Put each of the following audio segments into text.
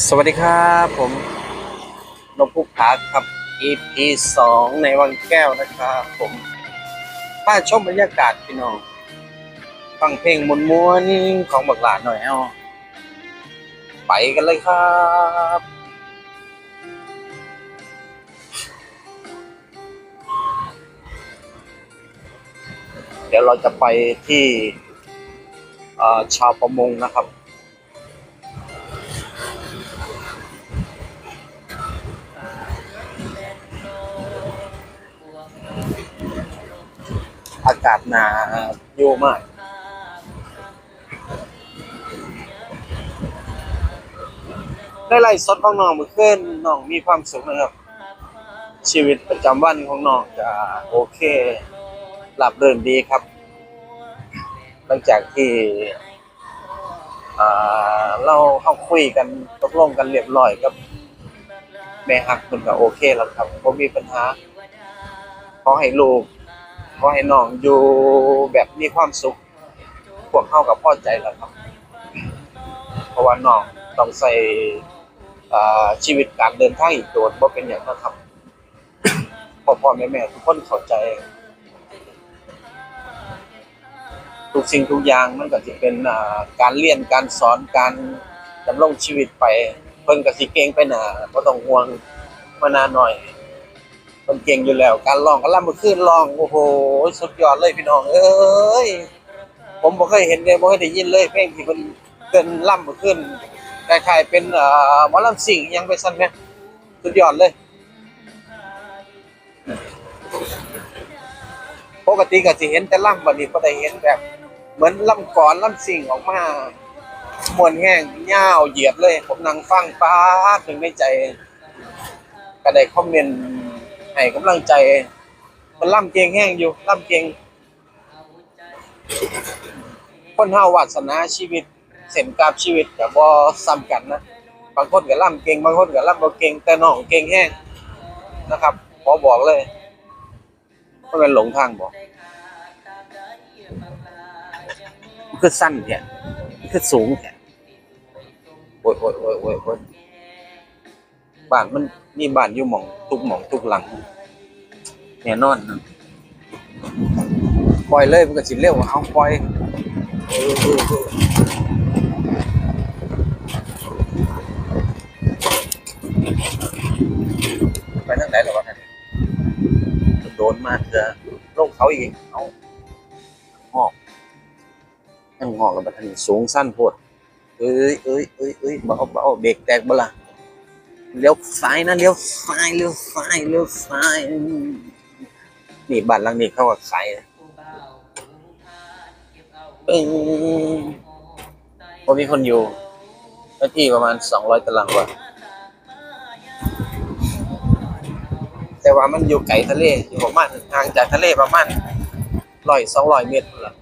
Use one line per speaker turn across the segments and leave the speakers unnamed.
สวัสดีครับผมนพพุกพักครับ EP สองในวังแก้วนะครับผมถ้าชมบรรยากาศพี่น้องฟังเพลงมวนของบักหลานหน่อยเอาไปกันเลยครับเดี๋ยวเราจะไปที่ชาวประมงนะครับ อากาศหนาอยู่มากได้ไล่สดของน้องเมื่อคืนน้องมีความสุขนะครับ ชีวิตประจำวันของน้องจะโอเค หลับเรื่นดีครับ หลังจากที่อ่าเราเข้าคุยกันตกลงกันเรียบร้อยกับแม่ฮักมันก็โอเคแล้วครับผมมีปัญหาขอให้ลูก ขอให้น้องอยู่แบบมีความสุข พวกเข้ากับพ่อใจแล้วครับ เพราะว่าน้องต้องใส่ชีวิตการเดินทางอีกโดนว่าเป็นอย่างนะครับพ่อพ่อแม่แม่ทุกคนเข้าใจทุกสิ่งทุกอย่างมันก็จะเป็นการเรียนการสอนการดำรงชีวิตไปเพิ่นกสิเก่งไปหนาก็ต้องห่วงมานานหน่อย คนเก่งอยู่แล้ว การร้องก็ล่ำมาขึ้นร้องโอ้โหสุดยอดเลยพี่น้องเอ้ยผมบ่เคยเห็นเลยบ่เคยได้ยินเลยเพลงที่มันเกินล่ำมาขึ้นคล้ายๆเป็นเอ่อหมอลำสิ่งยังไปซั่นแหมสุดยอดเลย ปกติก็สิเห็นแต่ล่ำบัดนี้บ่ได้เห็นแบบ เหมือนล่ำก่อนล่ำสิ่งออกมามวนแห้งยาวเหยียดเลย ผมนั่งฟังป้าถึงในใจ ก็ได้คอมเมนต์ ให้กำลังใจ มันล่ำเกงแห้งอยู่ล่ำเก่งคนเฮาวาสนาชีวิต เส้นกราบชีวิตก็บ่ซ้ำกันนะบางคนก็ล่ำเก่งบางคนก็ล่ำบ่เก่งแต่น้องเก่งแห้งนะครับขอบอกเลยว่าเป็นหลงทางบ่คือสั้นแท้คือสูงแท้โอ้ยโอ้ยโอ้ยโอ้ยโอ้ยบ้านมัน มีบ้านอยู่หม่องทุกหม่องทุกหลังแน่นอนนะปล่อยเลยมันก็สิเร็วเอาปล่อยไปทางไหนหรอวะท่านโดนมากจะลงเขาอีกเอาหอกยังหอกแล้วบัดนี้สูงสั้นโพดเอ้ยเอ้ยเอ้ยเอ้ยเบาเบาเบรกแตกบ่ละ เลี้ยวซ้ายนะเลี้ยวซ้ายเลี้ยวซ้ายเลี้ยวซ้าย นี่บ้านหลังนี้เข้าก็ขายปึ้งพอมีคนอยู่เนื้อที่ประมาณสองร้อยตารางวาแต่ว่ามันอยู่ไกลทะเลอยู่ประมาณห่างจากทะเลประมาณร้อยสองร้อยเมตรพุ่นละ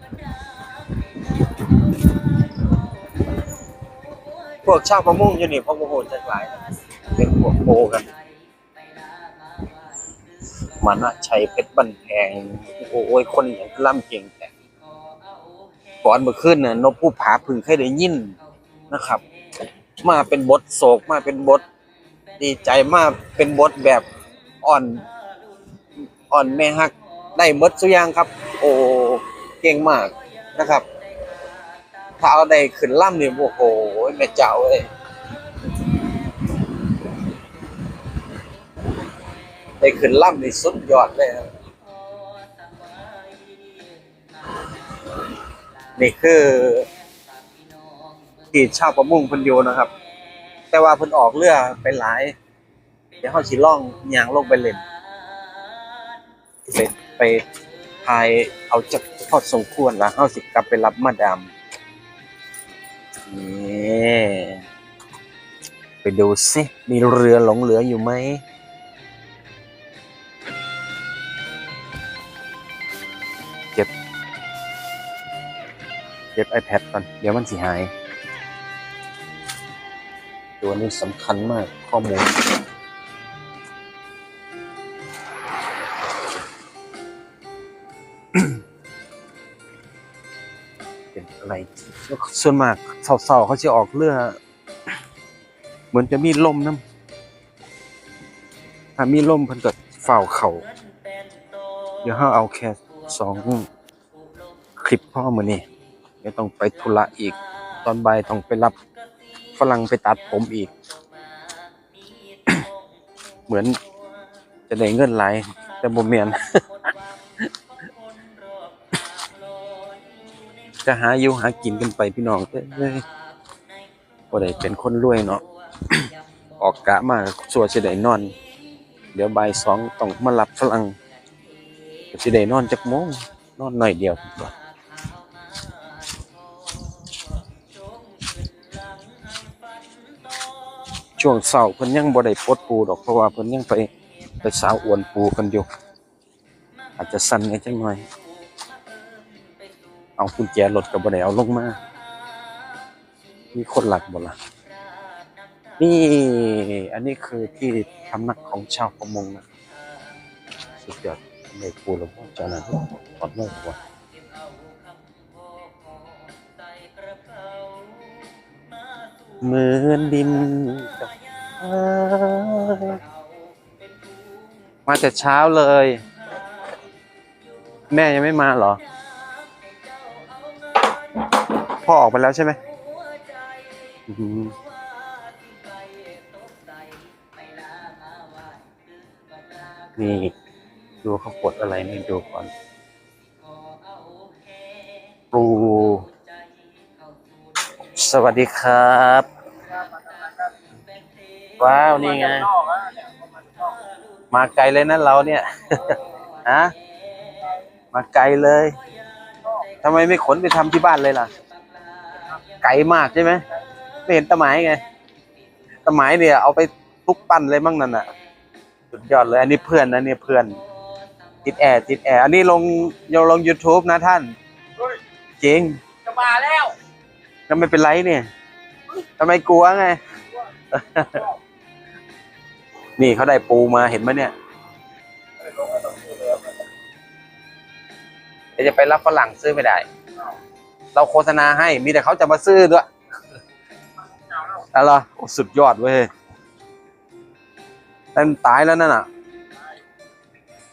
พวกชาวประมงอยู่นี่พวกโมโหจักหลาย เป็นพวโปกันมันะชัยเพชรบันแพงโอ้ยคนอย่างล่ำเก่งแต่ก่อนเมื่อคืนน่ะนกผู้ผาพึงเคยได้ยินนะครับ มาเป็นบทโศกมาเป็นบทดีใจมาเป็นบทแบบอ่อนอ่อนแม่ฮักได้มดสุยางครับ โอ้เก่งมากนะครับ ถ้าเอาได้ขึ้นล่ำนี่ยโอ้โหแม่เจ้าเอ้ย ได้ขึ้นล่ำนี่สุดยอดเลยครับนี่คือที่ชาวประมงพิ่นอยู่นะครับ แต่ว่าเพิ่นออกเรือไปหลาย เดี๋ยวเขาสิล่องยางลงไปเล่นไปไปพายเอาจักทอดสมควรแล้วเขาสิกลับไปรับมาดามนี่ไปดูสิมีเรือหลงเหลืออยู่ไหม iPad ก่อน เดี๋ยวมันสิหาย ตัวนี้สำคัญมากข้อมูล เป็นอะไร ส่วนมากเสาๆเขาจะออกเรือ เหมือนจะมีลมน้ำถ้ามีลมเพิ่นก็เฝ้าเขาเดี๋ยวเฮาเอาแค่สองคลิปพ่อมือนี้ เดี๋ยวต้องไปธุระอีก ตอนบ่ายต้องไปรับฝรั่งไปตัดผมอีก เหมือนจะได้เงินหลายแต่บ่แม่นก็หาอยู่หากินกันไปพี่น้องเอ้ยบ่ได้เป็นคนรวยเนาะออกกะมาสัวสิได้นอน เดี๋ยวบ่ายสองต้องมารับฝรั่งก็สิได้นอนจักโมงนอนหน่อยเดียวพุ่น ช่วงเช้าเพิ่นยังบ่ได้ปลดปูดอกเพราะว่าเพิ่นยังไปไปสาวอวนปูกันอยู่ อาจจะสั่นไงจังหน่อย เอากุญแจรถก็บ่ได้เอาลงมา มีคนหลักบ่ล่ะนี่อันนี้คือที่ทำนักของชาวประมงนะสุดยอดในปูหลวงพ่อเจ้าหน้าที่ถอดเมื่อวัน เหมือนดินกับมาแต่เช้าเลย แม่ยังไม่มาเหรอ พ่อออกไปแล้วใช่ไหมนี่ดูเขากดอะไรไม่ดูก่อนปู สวัสดีครับ ว้าว นี่ไง มาไกลเลยนะเราเนี่ยฮะมาไกลเลยทำไมไม่ขนไปทำที่บ้านเลยล่ะ ไกลมากใช่ไหมไม่เห็นตะไม้ไงตะไม้เนี่ยเอาไปทุกปั้นเลยมั่งนั่นน่ะ สุดยอดเลย อันนี้เพื่อนนะเนี่ยเพื่อน ติดแอร์ติดแอร์อันนี้ลงยงลง YouTube นะท่าน จริง
จะมาแล้ว
ก็ไม่เป็นไรเนี่ยทำไมกลัวไง นี่เขาได้ปูมาเห็นไหมเนี่ยเดี๋ยวจะไปรับฝรั่งซื้อไม่ได้ เราโฆษณาให้มีแต่เขาจะมาซื้อด้วยอะไรอโอ้สุดยอดเว้ยแต่มันตายแล้วนั่นน่ะ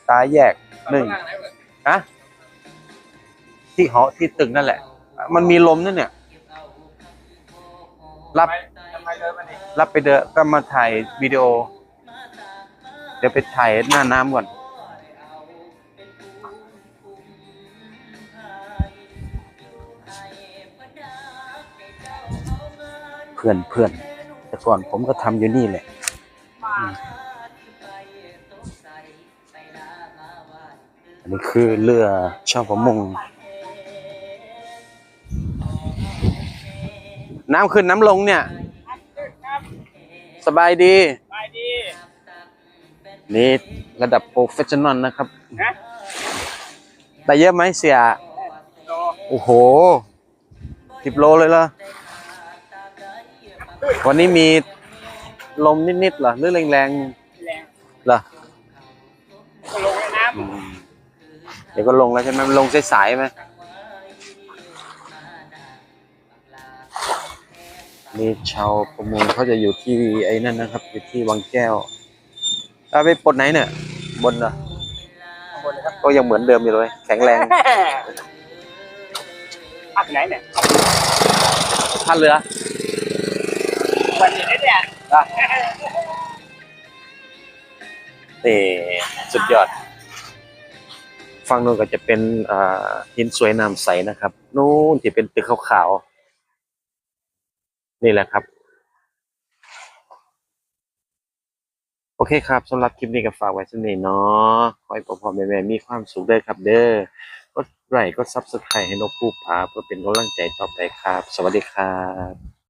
ตายแยกหนึ่งฮะที่หอที่ตึกนั่นแหละ มันมีลมนั่นเนี่ย รับ
ไมเดินมาดิ
รับไปเดอะก็มาถ่ายวิดีโอ เดี๋ยวไปถ่ายหน้าน้ำก่อนเพื่อนเพื่อนแต่ก่อนผมก็ทำอยู่นี่แหละอันนี้คือเรือชาวประมง น้ำขึ้นน้ำลงเนี่ย สบายดี
ไปดี
นี่ระดับโปรเฟชชั่นอลนะครับ
นะ
ได้เยอะไหมเสีย
โต
โอ้โหสิบโลเลยเหรอ วันนี้มีลมนิดๆเหรอ หรือแรง
แรง
ๆเหรอ
ก็ลงในน้
อืมเดี๋ยวก็ลงแล้วใช่ไหมมันลงสายๆไหม นี่ชาวประมงเขาจะอยู่ที่ไอ้นั่นนะครับ อยู่ที่วังแก้วเอาไปปลดไหนเนี่ย บนเหรอำ
ข้างบนเลยครับ
ก็ยังเหมือนเดิมอยู่เลย แข็งแรง
พักไหนเนี่ย
ท่าเรือ
วันนี้เนี่ย
นี่สุดยอดฝั่งนู้นก็จะเป็นอ่าหินสวยน้ำใสนะครับ นู้นที่เป็นตึกขาวๆ นี่แหละครับ โอเคครับสำหรับคลิปนี้ก็ฝากไว้สนี้เนาะขอให้พ่อพ่อแม่แม่มีความสุขเด้อครับ เด้อกดไลค์กดซับสไครต์ให้นกผู้ผาเพื่อเป็นกำลังใจต่อไปครับ สวัสดีครับ